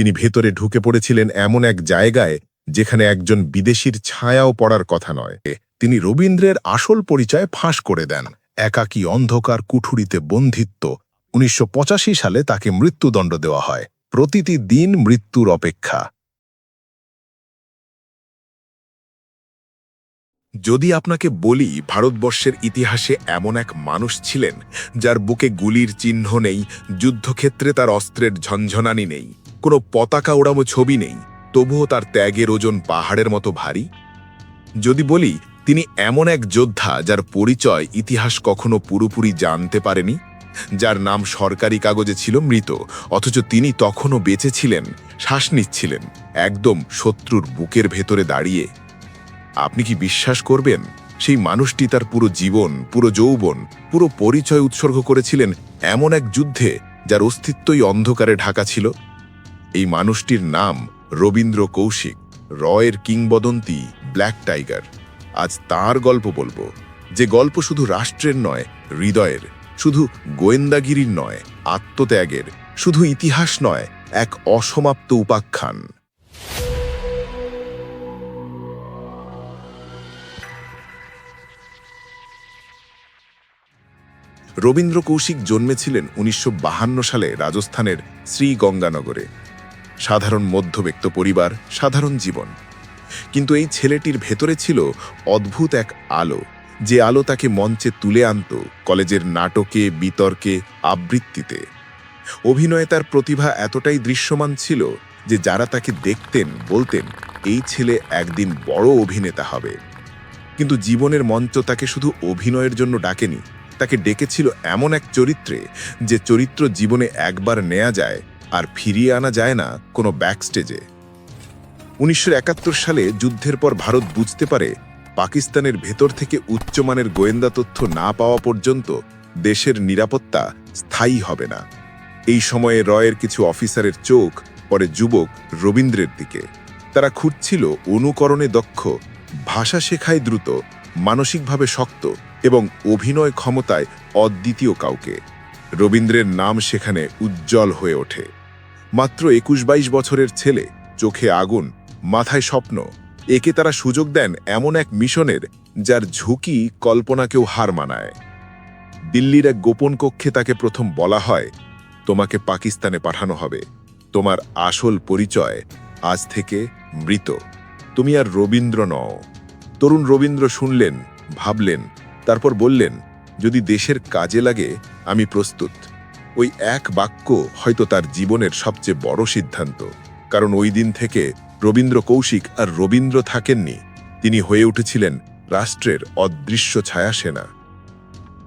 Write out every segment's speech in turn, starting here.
তিনি ভেতরে ঢুকে পড়েছিলেন এমন এক জায়গায় যেখানে একজন বিদেশির ছায়াও পড়ার কথা নয়। তিনি রবীন্দ্রের আসল পরিচয় ফাঁস করে দেন। একাকী অন্ধকার কুঠুরিতে বন্ধিত্ব। উনিশশো পঁচাশি সালে তাকে মৃত্যুদণ্ড দেওয়া হয়। প্রতিটি দিন মৃত্যুর অপেক্ষা। যদি আপনাকে বলি ভারতবর্ষের ইতিহাসে এমন এক মানুষ ছিলেন, যার বুকে গুলির চিহ্ন নেই, যুদ্ধক্ষেত্রে তার অস্ত্রের ঝনঝনানি নেই। কোনো পতাকা ওড়ামো ছবি নেই, তবুও তার ত্যাগের ওজন পাহাড়ের মতো ভারী। যদি বলি, তিনি এমন এক যোদ্ধা যার পরিচয় ইতিহাস কখনো পুরোপুরি জানতে পারেনি, যার নাম সরকারি কাগজে ছিল মৃত, অথচ তিনি তখনও বেঁচে ছিলেন, শ্বাস নিচ্ছিলেন, একদম শত্রুর বুকের ভেতরে দাঁড়িয়ে। আপনি কি বিশ্বাস করবেন, সেই মানুষটি তার পুরো জীবন, পুরো যৌবন, পুরো পরিচয় উৎসর্গ করেছিলেন এমন এক যুদ্ধে, যার অস্তিত্বই অন্ধকারে ঢাকা ছিল? এই মানুষটির নাম রবীন্দ্র কৌশিক, রয়ের কিংবদন্তি ব্ল্যাক টাইগার। আজ তার গল্প বলব, যে গল্প শুধু রাষ্ট্রের নয়, হৃদয়ের, শুধু গোয়েন্দাগিরির নয়, আত্মত্যাগের, শুধু ইতিহাস নয়, এক অসমাপ্ত উপাখ্যান। রবীন্দ্র কৌশিক জন্মেছিলেন উনিশশো সালে রাজস্থানের শ্রীগঙ্গানগরে। সাধারণ মধ্যবিত্ত পরিবার, সাধারণ জীবন। কিন্তু এই ছেলেটির ভেতরে ছিল অদ্ভুত এক আলো, যে আলো তাকে মঞ্চে তুলে আনত কলেজের নাটকে, বিতর্কে, আবৃত্তিতে। অভিনয়ে তার প্রতিভা এতটাই দৃশ্যমান ছিল যে যারা তাকে দেখতেন, বলতেন, এই ছেলে একদিন বড় অভিনেতা হবে। কিন্তু জীবনের মঞ্চ তাকে শুধু অভিনয়ের জন্য ডাকেনি, তাকে ডেকেছিল এমন এক চরিত্রে যে চরিত্র জীবনে একবার নেয়া যায় আর ফিরিয়ে আনা যায় না কোনো ব্যাকস্টেজে উনিশশো একাত্তর সালে যুদ্ধের পর ভারত বুঝতে পারে পাকিস্তানের ভেতর থেকে উচ্চমানের গোয়েন্দা তথ্য না পাওয়া পর্যন্ত দেশের নিরাপত্তা স্থায়ী হবে না। এই সময়ে রয়ের কিছু অফিসারের চোখ, পরে যুবক রবীন্দ্রের দিকে। তারা খুঁজছিল অনুকরণে দক্ষ, ভাষা শেখায় দ্রুত, মানসিকভাবে শক্ত এবং অভিনয় ক্ষমতায় অদ্বিতীয় কাউকে। রবীন্দ্রের নাম সেখানে উজ্জ্বল হয়ে ওঠে। মাত্র একুশ বাইশ বছরের ছেলে, চোখে আগুন, মাথায় স্বপ্ন। একে তারা সুযোগ দেন এমন এক মিশনের, যার ঝুঁকি কল্পনাকেও হার মানায়। দিল্লির এক গোপন কক্ষে তাকে প্রথম বলা হয়, তোমাকে পাকিস্তানে পাঠানো হবে। তোমার আসল পরিচয় আজ থেকে মৃত। তুমি আর রবীন্দ্র নও। তরুণ রবীন্দ্র শুনলেন, ভাবলেন, তারপর বললেন, যদি দেশের কাজে লাগে, আমি প্রস্তুত। ওই এক বাক্য হয়তো তার জীবনের সবচেয়ে বড় সিদ্ধান্ত। কারণ ওই দিন থেকে রবীন্দ্র কৌশিক আর রবীন্দ্র থাকেননি। তিনি হয়ে উঠেছিলেন রাষ্ট্রের অদৃশ্য ছায়া সেনা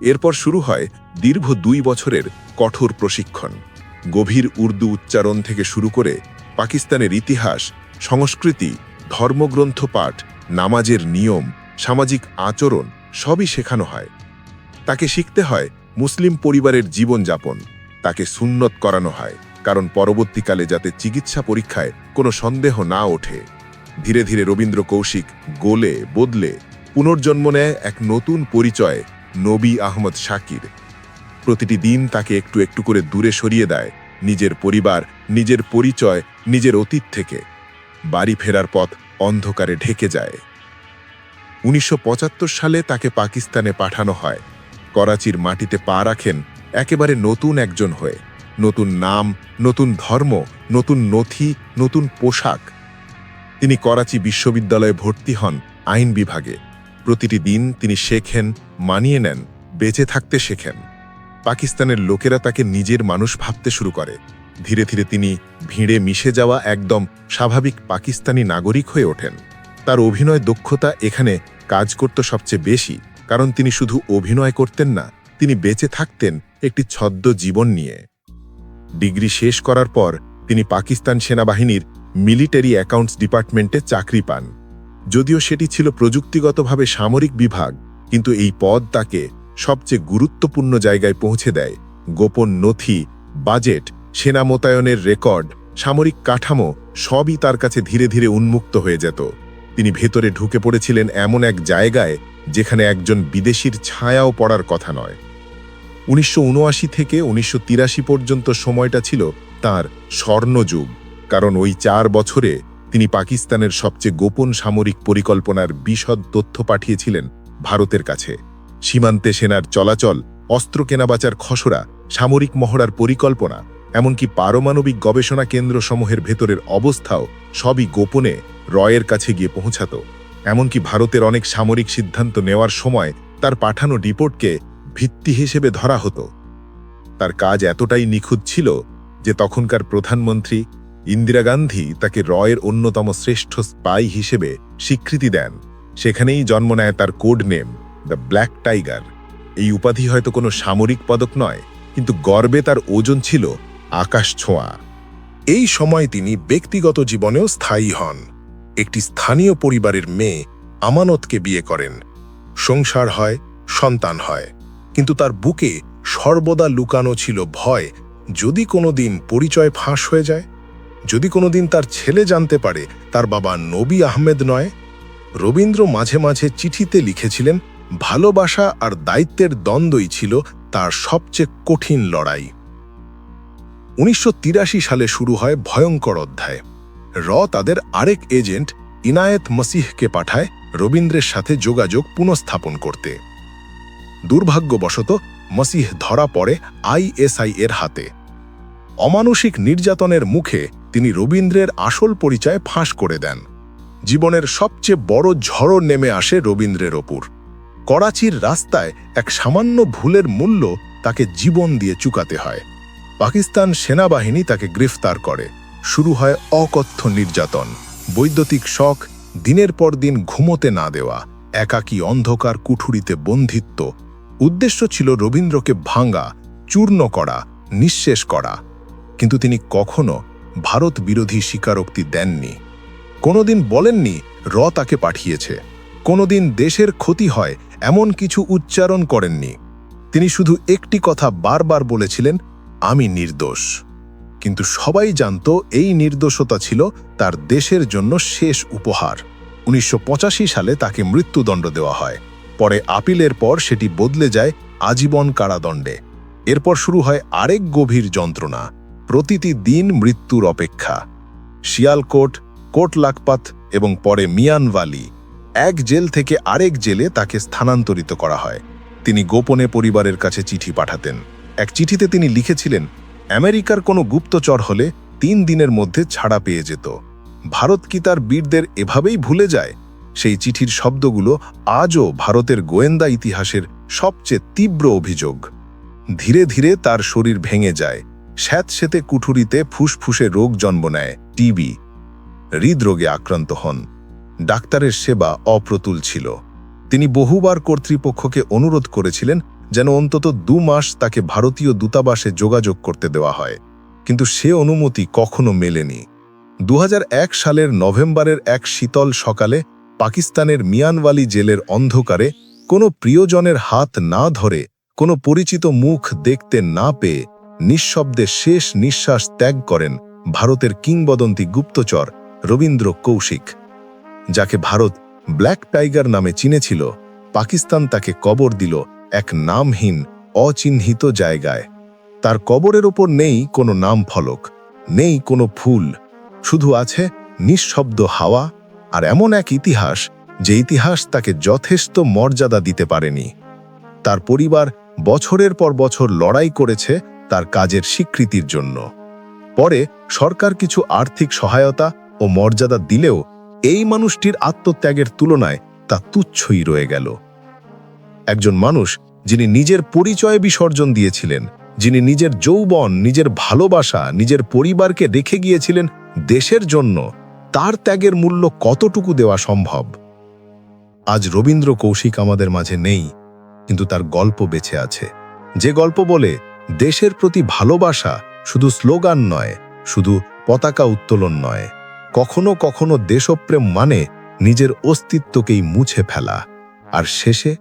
এরপর শুরু হয় দীর্ঘ দুই বছরের কঠোর প্রশিক্ষণ। গভীর উর্দু উচ্চারণ থেকে শুরু করে পাকিস্তানের ইতিহাস, সংস্কৃতি, ধর্মগ্রন্থ পাঠ, নামাজের নিয়ম, সামাজিক আচরণ সবই শেখানো হয়। তাকে শিখতে হয় মুসলিম পরিবারের জীবনযাপন তাকে সুন্নত করানো হয়, কারণ পরবর্তীকালে যাতে চিকিৎসা পরীক্ষায় কোনো সন্দেহ না ওঠে, ধীরে ধীরে রবীন্দ্র কৌশিক গোলে, বদলে পুনর্জন্ম নেয় এক নতুন পরিচয়, নবী আহমদ শাকির। প্রতিটি দিন তাকে একটু একটু করে দূরে সরিয়ে দেয় নিজের পরিবার, নিজের পরিচয়, নিজের অতীত থেকে। বাড়ি ফেরার পথ অন্ধকারে ঢেকে যায়। উনিশশো পঁচাত্তর সালে তাকে পাকিস্তানে পাঠানো হয়। করাচির মাটিতে পা রাখেন একেবারে নতুন একজন হয়ে। নতুন নাম, নতুন ধর্ম, নতুন নথি, নতুন পোশাক। তিনি করাচি বিশ্ববিদ্যালয়ে ভর্তি হন আইন বিভাগে। প্রতিটি দিন তিনি শেখেন, মানিয়ে নেন, বেঁচে থাকতে শেখেন। পাকিস্তানের লোকেরা তাকে নিজের মানুষ ভাবতে শুরু করে। ধীরে ধীরে তিনি ভিড়ে মিশে যাওয়া একদম স্বাভাবিক পাকিস্তানি নাগরিক হয়ে ওঠেন। তার অভিনয় দক্ষতা এখানে কাজ করত সবচেয়ে বেশি। কারণ তিনি শুধু অভিনয় করতেন না, তিনি বেঁচে থাকতেন একটি ছদ্ম জীবন নিয়ে। ডিগ্রি শেষ করার পর তিনি পাকিস্তান সেনাবাহিনীর মিলিটারি অ্যাকাউন্টস ডিপার্টমেন্টে চাকরি পান। যদিও সেটি ছিল প্রযুক্তিগতভাবে সামরিক বিভাগ, কিন্তু এই পদ তাকে সবচেয়ে গুরুত্বপূর্ণ জায়গায় পৌঁছে দেয়। গোপন নথি, বাজেট, সেনা মোতায়নের রেকর্ড, সামরিক কাঠামো সবই তার কাছে ধীরে ধীরে উন্মুক্ত হয়ে যেত। তিনি ভেতরে ঢুকে পড়েছিলেন এমন এক জায়গায় যেখানে একজন বিদেশির ছায়াও পড়ার কথা নয়। উনিশশো থেকে উনিশশো তিরাশি পর্যন্ত সময়টা ছিল তার স্বর্ণযুগ, কারণ ওই চার বছরে তিনি পাকিস্তানের সবচেয়ে গোপন সামরিক পরিকল্পনার বিশদ তথ্য পাঠিয়েছিলেন ভারতের কাছে। সীমান্তে সেনার চলাচল, অস্ত্র কেনাবাচার খসড়া, সামরিক মহড়ার পরিকল্পনা, এমনকি পারমাণবিক গবেষণা কেন্দ্রসমূহের ভেতরের অবস্থাও সবই গোপনে রয়ের কাছে গিয়ে পৌঁছাত। এমনকি ভারতের অনেক সামরিক সিদ্ধান্ত নেওয়ার সময় তার পাঠানো রিপোর্টকে ভিত্তি হিসেবে ধরা হতো। তার কাজ এতটাই নিখুঁত ছিল যে তখনকার প্রধানমন্ত্রী ইন্দিরা গান্ধী তাকে রয়ের অন্যতম শ্রেষ্ঠ স্পাই হিসেবে স্বীকৃতি দেন। সেখানেই জন্ম নেয় তার code name, the black tiger এই উপাধি হয়তো কোনো সামরিক পদক নয়, কিন্তু গর্বে তার ওজন ছিল আকাশ ছোঁয়া। এই সময় তিনি ব্যক্তিগত জীবনেও স্থায়ী হন। একটি স্থানীয় পরিবারের মেয়ে আমানতকে বিয়ে করেন। সংসার হয়, সন্তান হয়। কিন্তু তার বুকে সর্বদা লুকানো ছিল ভয়, যদি কোনোদিন পরিচয় ফাঁস হয়ে যায়, যদি কোনোদিন তার ছেলে জানতে পারে তার বাবা নবী আহমেদ নয়। রবীন্দ্র মাঝে মাঝে চিঠিতে লিখেছিলেন, ভালোবাসা আর দায়িত্বের দ্বন্দ্বই ছিল তার সবচেয়ে কঠিন লড়াই। উনিশশো তিরাশি সালে শুরু হয় ভয়ঙ্কর অধ্যায়। র তাদের আরেক এজেন্ট ইনায়েত মসিহকে পাঠায় রবীন্দ্রের সাথে যোগাযোগ পুনঃস্থাপন করতে। দুর্ভাগ্যবশত, মসিহ ধরা পড়ে আইএসআই এর হাতে। অমানসিক নির্যাতনের মুখে তিনি রবীন্দ্রের আসল পরিচয় ফাঁস করে দেন। জীবনের সবচেয়ে বড় ঝড় নেমে আসে রবীন্দ্রের ওপর। করাচির রাস্তায় এক সামান্য ভুলের মূল্য তাকে জীবন দিয়ে চুকাতে হয়। পাকিস্তান সেনাবাহিনী তাকে গ্রেফতার করে। শুরু হয় অকথ্য নির্যাতন। বৈদ্যুতিক শখ দিনের পর দিন ঘুমোতে না দেওয়া, একাকী অন্ধকার কুঠুরিতে বন্ধিত্ব। উদ্দেশ্য ছিল রবীন্দ্রকে ভাঙ্গা চূর্ণ করা, নিঃশেষ করা। কিন্তু তিনি কখনো ভারত বিরোধী স্বীকারোক্তি দেননি। কোনোদিন বলেননি, র তাকে পাঠিয়েছে। কোনোদিন দেশের ক্ষতি হয় এমন কিছু উচ্চারণ করেননি। তিনি শুধু একটি কথা বারবার বলেছিলেন, আমি নির্দোষ। কিন্তু সবাই জানত এই নির্দোষতা ছিল তার দেশের জন্য শেষ উপহার। উনিশশো পঁচাশি সালে তাকে মৃত্যুদণ্ড দেওয়া হয়। পরে আপিলের পর সেটি বদলে যায় আজীবন কারাদণ্ডে। এরপর শুরু হয় আরেক গভীর যন্ত্রণা, প্রতিটি দিন মৃত্যুর অপেক্ষা। শিয়ালকোট কোট লাকপাত এবং পরে মিয়ানওয়ালি, এক জেল থেকে আরেক জেলে তাকে স্থানান্তরিত করা হয়। তিনি গোপনে পরিবারের কাছে চিঠি পাঠাতেন। এক চিঠিতে তিনি লিখেছিলেন আমেরিকার কোনো গুপ্তচর হলে তিন দিনের মধ্যে ছাড়া পেয়ে যেত। ভারত কি তার বীরদের এভাবেই ভুলে যায়? সেই চিঠির শব্দগুলো আজও ভারতের গোয়েন্দা ইতিহাসের সবচেয়ে তীব্র অভিযোগ। ধীরে ধীরে তার শরীর ভেঙে যায়। স্যাঁতস্যাঁতে কুঠুরিতে ফুসফুসে রোগ জন্ম নেয় টিবি। হৃদরোগে আক্রান্ত হন। ডাক্তারের সেবা অপ্রতুল ছিল। তিনি বহুবার কর্তৃপক্ষকে অনুরোধ করেছিলেন যেন অন্তত দু মাস তাকে ভারতীয় দূতাবাসে যোগাযোগ করতে দেওয়া হয়। কিন্তু সে অনুমতি কখনো মেলেনি। দু হাজার এক সালের নভেম্বরের এক শীতল সকালে পাকিস্তানের মিয়ানওয়ালি জেলের অন্ধকারে কোনো প্রিয়জনের হাত না ধরে, কোনো পরিচিত মুখ দেখতে না পেয়ে নিঃশব্দে শেষ নিঃশ্বাস ত্যাগ করেন ভারতের কিংবদন্তি গুপ্তচর রবীন্দ্র কৌশিক। যাকে ভারত ব্ল্যাক টাইগার নামে চিনেছিল, পাকিস্তান তাকে কবর দিল এক নামহীন, অচিহ্নিত জায়গায়। তার কবরের ওপর নেই কোনো নাম ফলক, নেই কোনো ফুল। শুধু আছে নিঃশব্দ হাওয়া আর এমন এক ইতিহাস, যে ইতিহাস তাকে যথেষ্ট মর্যাদা দিতে পারেনি। তার পরিবার বছরের পর বছর লড়াই করেছে তার কাজের স্বীকৃতির জন্য। পরে সরকার কিছু আর্থিক সহায়তা ও মর্যাদা দিলেও এই মানুষটির আত্মত্যাগের তুলনায় তা তুচ্ছই রয়ে গেল। একজন মানুষ যিনি নিজের পরিচয় বিসর্জন দিয়েছিলেন, যিনি নিজের যৌবন, নিজের ভালোবাসা, নিজের পরিবারকে রেখে গিয়েছিলেন দেশের জন্য, তার ত্যাগের মূল্য কতটুকু দেওয়া সম্ভব? আজ রবীন্দ্র কৌশিক আমাদের মাঝে নেই, কিন্তু তার গল্প বেঁচে আছে। যে গল্প বলে, দেশের প্রতি ভালোবাসা শুধু স্লোগান নয়, শুধু পতাকা উত্তোলন নয়। কখনো কখনো দেশপ্রেম মানে নিজের অস্তিত্বকেই মুছে ফেলা। আর শেষে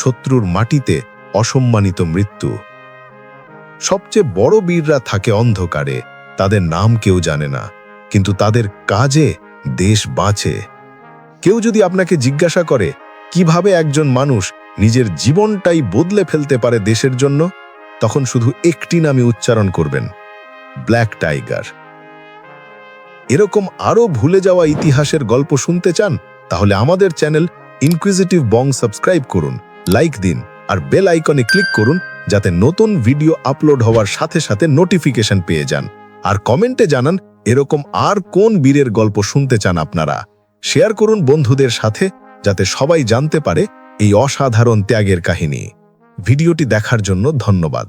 শত্রুর মাটিতে অসম্মানিত মৃত্যু। সবচেয়ে বড় বীররা থাকে অন্ধকারে, তাদের নাম কেউ জানে না, কিন্তু তাদের কাজে দেশ বাঁচে। কেউ যদি আপনাকে জিজ্ঞাসা করে, কীভাবে একজন মানুষ নিজের জীবনটাই বদলে ফেলতে পারে দেশের জন্য? তখন শুধু একটি নামে উচ্চারণ করবেন, ব্ল্যাক টাইগার। এরকম আরও ভুলে যাওয়া ইতিহাসের গল্প শুনতে চান? তাহলে আমাদের চ্যানেল ইনকুইজিটিভ বং সাবস্ক্রাইব করুন। লাইক দিন আর বেল আইকনে ক্লিক করুন যাতে নতুন ভিডিও আপলোড হওয়ার সাথে সাথে নোটিফিকেশন পেয়ে যান। আর কমেন্টে জানান এরকম আর কোন বীরের গল্প শুনতে চান আপনারা। শেয়ার করুন বন্ধুদের সাথে যাতে সবাই জানতে পারে এই অসাধারণ ত্যাগের কাহিনী। ভিডিওটি দেখার জন্য ধন্যবাদ।